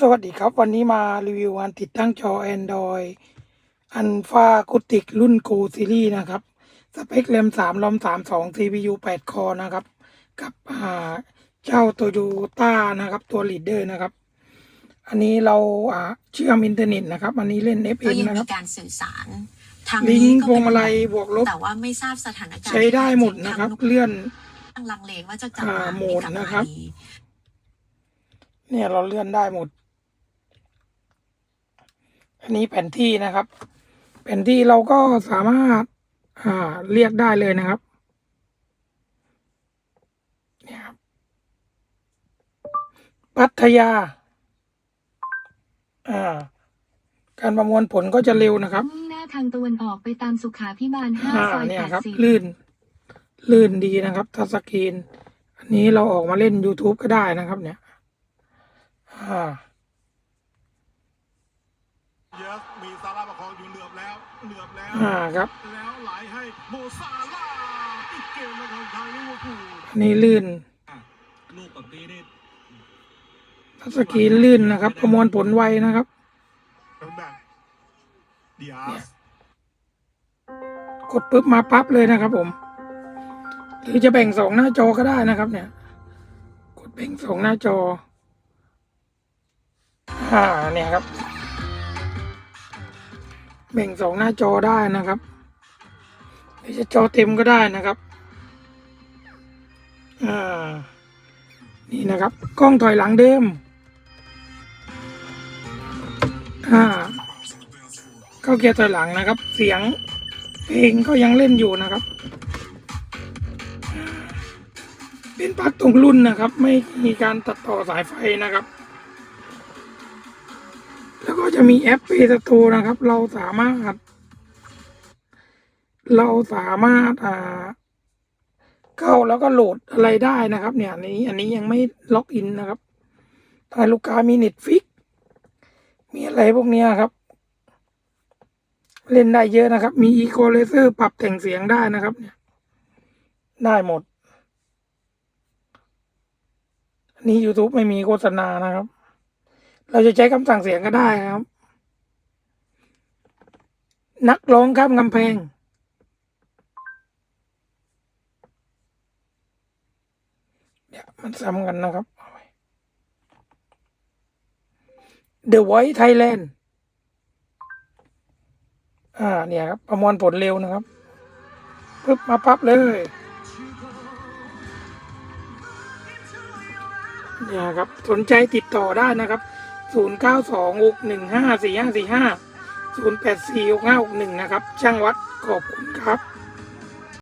สวัสดีครับ วันนี้มารีวิวการติดตั้งจอ Android อันฟากุติกรุ่น Go Series นะครับ สเปคแรม3 ROM 32 CPU 8 คอนะครับ กับอ่าเจ้า Toyota นะครับ ตัว Leader นะครับ อันนี้เราอ่าเชื่อมอินเทอร์เน็ตนะครับ อันนี้เล่นก็ FM ยังนะคมีรับการสื่อสารทางลิงนี้ก์ก็พวงเป็นมาลัยบวกลบแต่ว่าไม่ทราบสถานการณ์ใช้ได้หมดนะครับ เลื่อนทางลังเลว่าจะกลับอ่ามาโหมดไกลับนะครับมาดีเนี่ยเราเลื่อนได้หมด อันนี้แผนที่นะครับ แผนที่เราก็สามารถอ่าเรียกได้เลยนะครับเนี่ยครับพัทยาอ่าการประมวลผลก็จะเร็วนะครับมุ่งหน้าทางตะวันออกไปตามสุขาพิบาลห้าอ่าซอยเนี่ยแปดครับ สิบลื่น ลื่นดีนะครับทัชสกรีน อันนี้เราออกมาเล่น YouTube ก็ได้นะครับ เนี่ย อ่า เยอะมีซาร่าประคองอยู่เหลือบแล้วเหลือบแล้วอ่าครับ แล้วไหลให้โมซาร่าอีกเกมแล้วของทางลิเวอร์พูลอันนี้ลื่นลูกแบบนี้นี่ทัชสกรีนลื่นนะครับ ประมวลผลไวนะครับเป็นแบบเดียสกดปุ๊บมาปั๊บเลยนะครับ ผม หรือจะแบ่งสองหน้าจอก็ได้นะครับ เนี่ย กดแบ่งสองหน้าจอ อ่าเนี่ยครับ แบ่งสองหน้าจอได้นะครับหรือจะจอเต็มก็ได้นะครับอ่านี่นะครับ กล้องถอยหลังเดิมอ่าเข้าเกียร์ถอยหลังนะครับ เสียงเพลงก็ยังเล่นอยู่นะครับ เป็นปลั๊กตรงรุ่นนะครับ ไม่มีการตัดต่อสายไฟนะครับ จะมีแอปเปสโตนะครับ เราสามารถ เราสามารถอ่าเข้าแล้วก็โหลดอะไรได้นะครับ เนี่ยนี้อันนี้ยังไม่ล็อกอินนะครับถ้าลูกค้ามีเน็ตฟิกมีอะไรพวกนี้ครับ เล่นได้เยอะนะครับ มีอีโคเลเซอร์ปรับแต่งเสียงได้นะครับ เนี่ย ได้หมด อันนี้ YouTube ไม่มีโฆษณานะครับ เราจะใช้คำสั่งเสียงก็ได้ครับ นักร้องข้ามกำแพง เดี๋ยวมันซ้ำกันนะครับ The Voice Thailand อ่าเนี่ยครับ ประมวลผลเร็วนะครับปึ๊บมาปั๊บเลยเนี่ยครับ สนใจติดต่อได้นะครับ 0 9 2 6 1 5 4 5 4 5 0 8 4 6 5 6 1นะครับ ช่างวัดขอบคุณครับ